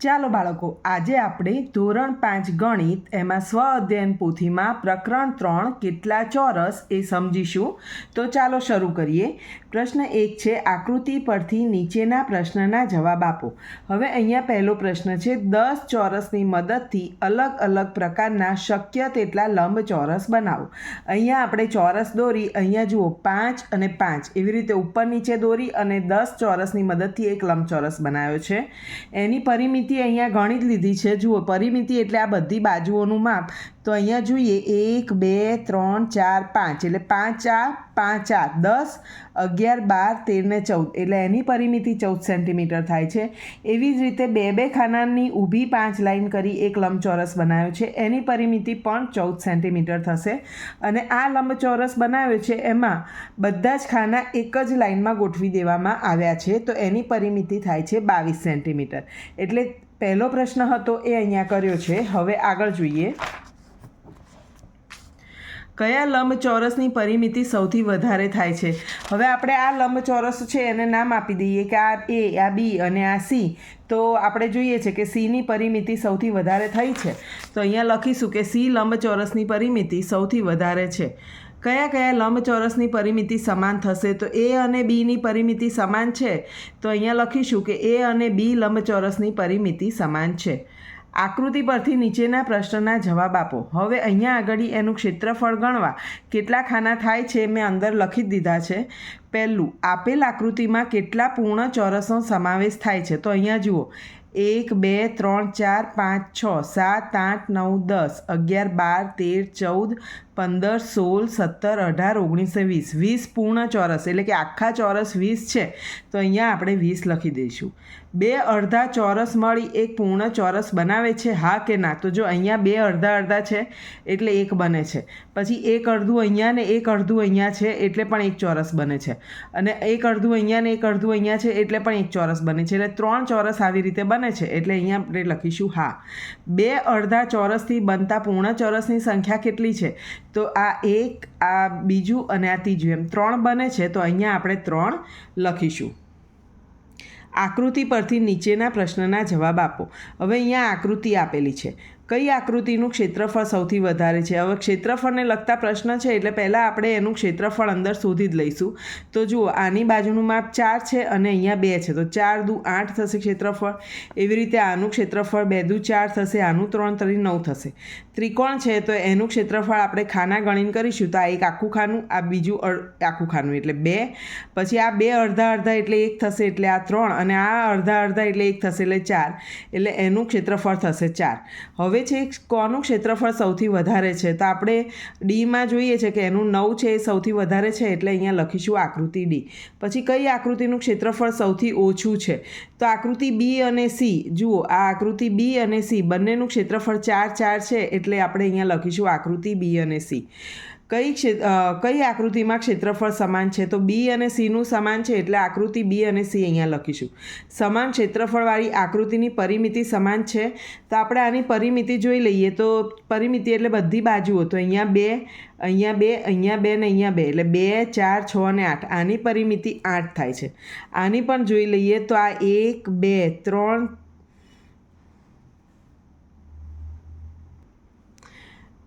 ચાલો બાળકો, આજે આપણે ધોરણ પાંચ ગણિત એમાં સ્વ અધ્યયન પોથીમાં પ્રકરણ ત્રણ કેટલા ચોરસ એ સમજીશું. તો ચાલો શરૂ કરીએ. પ્રશ્ન એક છે, આકૃતિ પરથી નીચેના પ્રશ્નના જવાબ આપો. હવે અહીંયા પહેલો પ્રશ્ન છે, દસ ચોરસની મદદથી અલગ અલગ પ્રકારના શક્ય તેટલા લંબ ચોરસ બનાવો. અહીંયા આપણે ચોરસ દોરી, અહીંયા જુઓ, પાંચ અને પાંચ. એવી રીતે ઉપર નીચે દોરી અને દસ ચોરસની મદદથી એક લંબચોરસ બનાવ્યો છે. એની પરિમિતિ અહીંયા ગણી લીધી છે. જુઓ, પરિમિતિ એટલે આ બધી બાજુઓનું માપ. તો અહીંયા જોઈએ, એક, બે, ત્રણ, ચાર, પાંચ. એટલે પાંચ આ પાંચ આ દસ, અગિયાર, બાર, તેર ને ચૌદ. એટલે એની પરિમિતિ ચૌદ સેન્ટીમીટર થાય છે. એવી જ રીતે બે બે ખાનાની ઊભી પાંચ લાઈન કરી એક લંબચોરસ બનાવ્યો છે. એની પરિમિતિ પણ ચૌદ સેન્ટીમીટર થશે. અને આ લંબચોરસ બનાવ્યો છે, એમાં બધા જ ખાના એક જ લાઇનમાં ગોઠવી દેવામાં આવ્યા છે. તો એની પરિમિતિ થાય છે બાવીસ સેન્ટીમીટર. એટલે પહેલો પ્રશ્ન હતો એ અહીંયા કર્યો છે. હવે આગળ જોઈએ. કયા લંબચોરસની પરિમિતિ સૌથી વધારે થાય છે? હવે આપણે આ લંબચોરસ છે એને નામ આપી દઈએ કે આ એ, આ બી અને આ સી. તો આપણે જોઈએ છે કે સીની પરિમિતિ સૌથી વધારે થઈ છે. તો અહીંયા લખીશું કે સી લંબચોરસની પરિમિતિ સૌથી વધારે છે. કયા કયા લંબચોરસની પરિમિતિ સમાન થશે? તો એ અને બીની પરિમિતિ સમાન છે. તો અહીંયા લખીશું કે એ અને બી લંબચોરસની પરિમિતિ સમાન છે. આકૃતિ પરથી નીચેના પ્રશ્નના જવાબ આપો. હવે અહીંયા આગળ એનું ક્ષેત્રફળ ગણવા કેટલા ખાના થાય છે મેં અંદર લખી જ દીધા છે. પહેલું, આપેલ આકૃતિમાં કેટલા પૂર્ણ ચોરસનો સમાવેશ થાય છે? તો અહીંયા જુઓ. એક, બે, ત્રણ, ચાર, પાંચ, છ, સાત, આઠ, નવ, દસ, અગિયાર, બાર, તેર, ચૌદ પંદર, સોળ, સત્તર, અઢાર, ઓગણીસો વીસ. વીસ પૂર્ણ ચોરસ, એટલે કે આખા ચોરસ વીસ છે, તો અહીંયા આપણે વીસ લખી દઈશું. બે અડધા ચોરસ મળી એક પૂર્ણ ચોરસ બનાવે છે, હા કે ના? તો જો અહીંયા બે અડધા અડધા છે, એટલે એક બને છે. પછી એક અડધું અહીંયા ને એક અડધું અહીંયા છે, એટલે પણ એક ચોરસ બને છે. અને એક અડધું અહીંયા ને એક અડધું અહીંયા છે, એટલે પણ એક ચોરસ બને છે. એટલે ત્રણ ચોરસ આવી રીતે બને છે, એટલે અહીંયા આપણે લખીશું હા. બે અડધા ચોરસથી બનતા પૂર્ણ ચોરસની સંખ્યા કેટલી છે? તો આ એક, આ બીજું અને આ ત્રીજું, એમ ત્રણ બને છે, તો અહીંયા આપણે ત્રણ લખીશું. આકૃતિ પરથી નીચેના પ્રશ્નના જવાબ આપો. હવે અહીંયા આકૃતિ આપેલી છે. કઈ આકૃતિનું ક્ષેત્રફળ સૌથી વધારે છે? હવે ક્ષેત્રફળને લગતા પ્રશ્ન છે, એટલે પહેલાં આપણે એનું ક્ષેત્રફળ અંદર શોધી જ લઈશું. તો જુઓ, આની બાજુનું માપ ચાર છે અને અહીંયા બે છે. તો ચાર દુ આઠ થશે ક્ષેત્રફળ. એવી રીતે આનું ક્ષેત્રફળ બે દુ ચાર થશે, આનું ત્રણ ત્રણ નવ થશે. ત્રિકોણ છે, તો એનું ક્ષેત્રફળ આપણે ખાના ગણીને કરીશું. તો આ એક આખું ખાનું, આ બીજું આખું ખાનું, એટલે બે. પછી આ બે અડધા અડધા એટલે એક થશે, એટલે આ ત્રણ. અને આ અડધા અડધા એટલે એક થશે, એટલે ચાર. એટલે એનું ક્ષેત્રફળ થશે ચાર. હવે હવે છે, કોનું ક્ષેત્રફળ સૌથી વધારે છે? તો આપણે ડીમાં જોઈએ છે કે એનું નવ છે એ સૌથી વધારે છે એટલે અહીંયા લખીશું આકૃતિ ડી. પછી કઈ આકૃતિનું ક્ષેત્રફળ સૌથી ઓછું છે? તો આકૃતિ બી અને સી, જુઓ, આ આકૃતિ બી અને સી બંનેનું ક્ષેત્રફળ ચાર ચાર છે એટલે આપણે અહીંયા લખીશું આકૃતિ બી અને સી. કઈ કઈ આકૃતિમાં ક્ષેત્રફળ સમાન છે? તો બી અને સીનું સમાન છે એટલે આકૃતિ બી અને સી અહીંયા લખીશું. સમાન ક્ષેત્રફળવાળી આકૃતિની પરિમિતિ સમાન છે. તો આપણે આની પરિમિતિ જોઈ લઈએ. તો પરિમિતિ એટલે બધી બાજુઓ. તો અહીંયા બે અહીંયા બે અહીંયા બે ને અહીંયા બે. એટલે બે, ચાર, છ અને આઠ. આની પરિમિતિ આઠ થાય છે. આની પણ જોઈ લઈએ તો આ એક, બે, ત્રણ,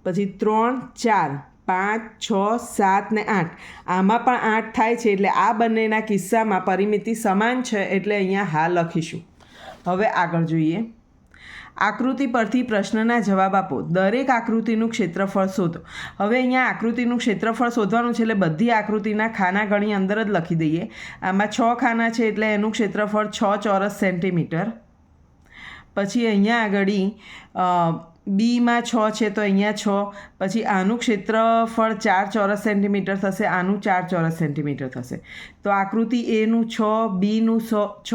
પછી ત્રણ, ચાર. પાંચ, છ, સાત ને આઠ. આમાં પણ આઠ થાય છે એટલે આ બંનેના કિસ્સામાં પરિમિતિ સમાન છે એટલે અહીંયા હા લખીશું. હવે આગળ જોઈએ. આકૃતિ પરથી પ્રશ્નના જવાબ આપો. દરેક આકૃતિનું ક્ષેત્રફળ શોધો. હવે અહીંયા આકૃતિનું ક્ષેત્રફળ શોધવાનું છે એટલે બધી આકૃતિના ખાના ગણી અંદર જ લખી દઈએ. આમાં છ ખાના છે એટલે એનું ક્ષેત્રફળ છ ચોરસ સેન્ટીમીટર. પછી અહીંયા આગળ બીમાં છ છે તો અહીંયા છ. પછી આનું ક્ષેત્રફળ ચાર ચોરસ સેન્ટીમીટર થશે, આનું ચાર ચોરસ સેન્ટીમીટર થશે. તો આકૃતિ એનું છ, બીનું છ,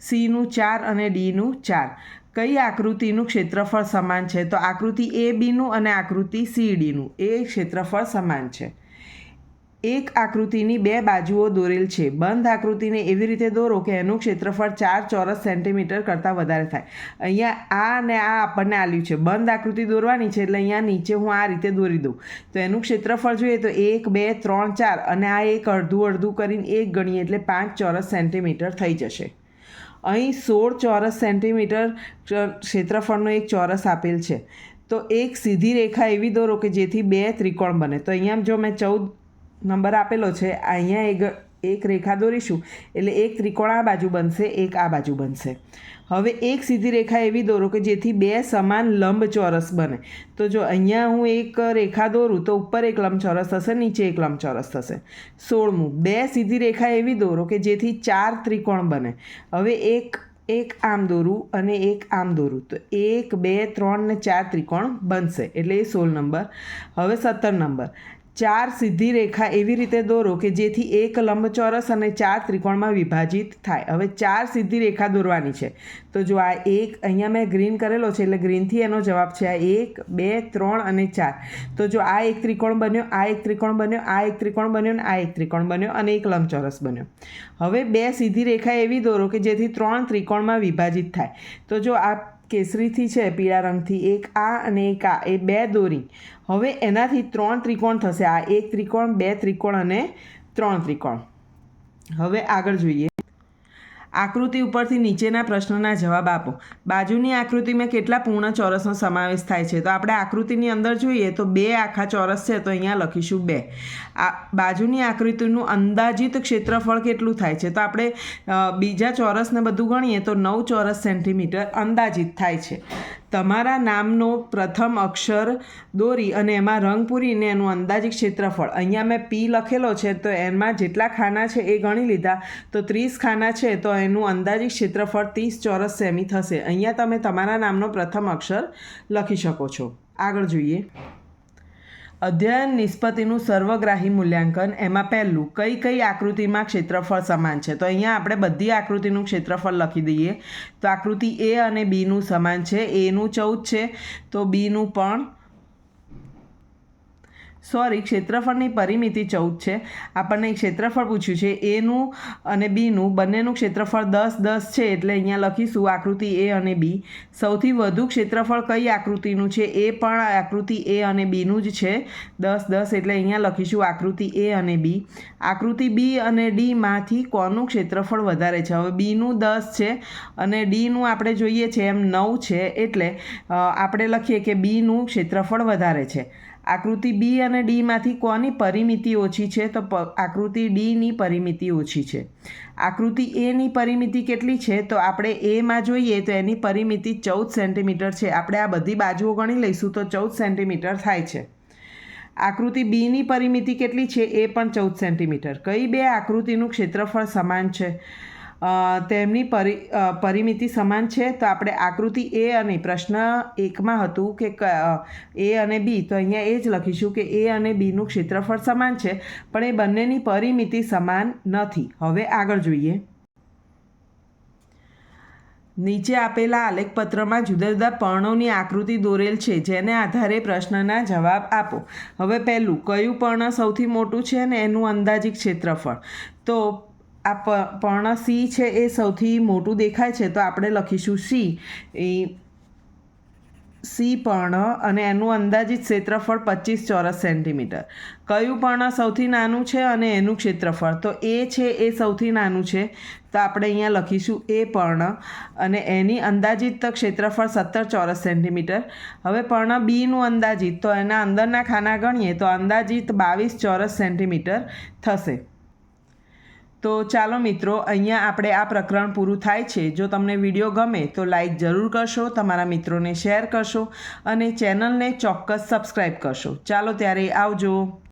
સીનું ચાર અને ડીનું ચાર. કઈ આકૃતિનું ક્ષેત્રફળ સમાન છે? તો આકૃતિ એ બીનું અને આકૃતિ સી ડીનું. એ ક્ષેત્રફળ સમાન છે. એક આકૃતિની બે બાજુઓ દોરેલ છે. બંધ આકૃતિને એવી રીતે દોરો કે એનું ક્ષેત્રફળ ચાર ચોરસ સેન્ટીમીટર કરતાં વધારે થાય. અહીંયા આ અને આ આપણને આલ્યું છે. બંધ આકૃતિ દોરવાની છે એટલે અહીંયા નીચે હું આ રીતે દોરી દઉં. તો એનું ક્ષેત્રફળ જોઈએ તો એક, બે, ત્રણ, ચાર અને આ એક અડધું અડધું કરીને એક ગણીએ એટલે પાંચ ચોરસ સેન્ટીમીટર થઈ જશે. અહીં સોળ ચોરસ સેન્ટીમીટર ક્ષેત્રફળનો એક ચોરસ આપેલ છે. તો એક સીધી રેખા એવી દોરો કે જેથી બે ત્રિકોણ બને. તો અહીંયા જો મેં ચૌદ નંબર આપેલો છે. અહીંયા એક એક રેખા દોરીશું. એટલે એક ત્રિકોણ આ બાજુ બનશે, એક આ બાજુ બનશે. હવે એક સીધી રેખા એવી દોરો કે જેથી બે સમાન લંબચોરસ બને. તો જો અહીંયા હું એક રેખા દોરું, તો ઉપર એક લંબચોરસ થશે, નીચે એક લંબચોરસ થશે. સોળમું. બે સીધી રેખા એવી દોરો કે જેથી ચાર ત્રિકોણ બને. હવે એક એક આમ દોરું અને એક આમ દોરું. તો એક, બે, ત્રણ ને ચાર ત્રિકોણ બનશે. એટલે એ સોળ નંબર. હવે સત્તર નંબર. ચાર સીધી રેખા એવી રીતે દોરો કે જેથી એક લંબચોરસ અને ચાર ત્રિકોણમાં વિભાજિત થાય. હવે ચાર સીધી રેખા દોરવાની છે. તો જો આ એક અહીંયા મેં ગ્રીન કરેલો છે એટલે ગ્રીનથી એનો જવાબ છે આ એક, બે, ત્રણ અને ચાર. તો જો આ એક ત્રિકોણ બન્યો, આ એક ત્રિકોણ બન્યો, આ એક ત્રિકોણ બન્યો અને આ એક ત્રિકોણ બન્યો અને એક લંબચોરસ બન્યો. હવે બે સીધી રેખા એવી દોરો કે જેથી ત્રણ ત્રિકોણમાં વિભાજિત થાય. તો જો આ કેસરીથી છે, પીળા રંગથી. એક આ અને એક આ. એ બે દોરી. હવે એનાથી ત્રણ ત્રિકોણ થશે. આ એક ત્રિકોણ, બે ત્રિકોણ અને ત્રણ ત્રિકોણ. હવે આગળ જોઈએ. આકૃતિ ઉપરથી નીચેના પ્રશ્નના જવાબ આપો. બાજુની આકૃતિમાં કેટલા પૂર્ણ ચોરસનો સમાવેશ થાય છે? તો આપણે આકૃતિની અંદર જોઈએ તો બે આખા ચોરસ છે, તો અહીંયા લખીશું બે. આ બાજુની આકૃતિનું અંદાજિત ક્ષેત્રફળ કેટલું થાય છે? તો આપણે બીજા ચોરસને બધું ગણીએ તો નવ ચોરસ સેન્ટીમીટર અંદાજિત થાય છે. તમારા નામનો પ્રથમ અક્ષર દોરી અને એમાં રંગ પૂરીને એનું અંદાજિત ક્ષેત્રફળ. અહીંયા મેં પી લખેલો છે, તો એમાં જેટલા ખાના છે એ ગણી લીધા. તો ત્રીસ ખાના છે, તો એનું અંદાજિત ક્ષેત્રફળ ત્રીસ ચોરસ સેમી થશે. અહીંયા તમે તમારા નામનો પ્રથમ અક્ષર લખી શકો છો. આગળ જોઈએ. અધ્યયન નિષ્પત્તિનું સર્વગ્રાહી મૂલ્યાંકન, એમાં પહેલું કઈ કઈ આકૃતિમાં ક્ષેત્રફળ સમાન છે? તો અહીંયા આપણે બધી આકૃતિનું ક્ષેત્રફળ લખી દઈએ. તો આકૃતિ એ અને બીનું સમાન છે. એનું ચૌદ છે. તો બીનું પણ સોરી, ક્ષેત્રફળની પરિમિતિ ચૌદ છે. આપણને ક્ષેત્રફળ પૂછ્યું છે. એનું અને બીનું બંનેનું ક્ષેત્રફળ દસ દસ છે એટલે અહીંયા લખીશું આકૃતિ એ અને બી સૌથી વધુ ક્ષેત્રફળ કઈ આકૃતિનું છે? એ પણ આકૃતિ એ અને બીનું જ છે. દસ દસ એટલે અહીંયા લખીશું આકૃતિ એ અને બી આકૃતિ બી અને ડીમાંથી કોનું ક્ષેત્રફળ વધારે છે? હવે બીનું દસ છે અને ડીનું આપણે જોઈએ છે એમ નવ છે એટલે આપણે લખીએ કે બીનું ક્ષેત્રફળ વધારે છે. આકૃતિ બી અને ડીમાંથી કોની પરિમિતિ ઓછી છે? તો આકૃતિ ડીની પરિમિતિ ઓછી છે. આકૃતિ એની પરિમિતિ કેટલી છે? તો આપણે એમાં જોઈએ તો એની પરિમિતિ ચૌદ સેન્ટીમીટર છે. આપણે આ બધી બાજુઓ ગણી લઈશું તો ચૌદ સેન્ટીમીટર થાય છે. આકૃતિ બીની પરિમિતિ કેટલી છે? એ પણ ચૌદ સેન્ટીમીટર. કઈ બે આકૃતિનું ક્ષેત્રફળ સમાન છે? તેમની પરિ પરિમિતિ સમાન છે. તો આપણે આકૃતિ એ અને પ્રશ્ન એકમાં હતું કે એ અને બી. તો અહીંયા એ જ લખીશું કે એ અને બીનું ક્ષેત્રફળ સમાન છે, પણ એ બંનેની પરિમિતિ સમાન નથી. હવે આગળ જોઈએ. નીચે આપેલા આલેખપત્રમાં જુદા જુદા પર્ણોની આકૃતિ દોરેલ છે, જેને આધારે પ્રશ્નના જવાબ આપો. હવે પહેલું, કયું પર્ણ સૌથી મોટું છે અને એનું અંદાજિત ક્ષેત્રફળ? તો આ પર્ણ સી છે એ સૌથી મોટું દેખાય છે, તો આપણે લખીશું સી. એ સી પર્ણ અને એનું અંદાજિત ક્ષેત્રફળ પચીસ ચોરસ સેન્ટીમીટર. કયું પર્ણ સૌથી નાનું છે અને એનું ક્ષેત્રફળ? તો એ છે એ સૌથી નાનું છે, તો આપણે અહીંયા લખીશું એ પર્ણ અને એની અંદાજિત ક્ષેત્રફળ સત્તર ચોરસ સેન્ટીમીટર. હવે પર્ણ બીનું અંદાજિત, તો એના અંદરના ખાના ગણીએ, તો અંદાજિત બાવીસ ચોરસ સેન્ટીમીટર થશે. તો ચાલો મિત્રો, અહીંયા આપણે આ પ્રકરણ પૂરું થાય છે. જો તમને વીડિયો ગમે તો લાઈક જરૂર કરશો, તમારા મિત્રોને શેર કરશો અને ચેનલને ચોક્કસ સબસ્ક્રાઈબ કરશો. ચાલો ત્યારે આવજો.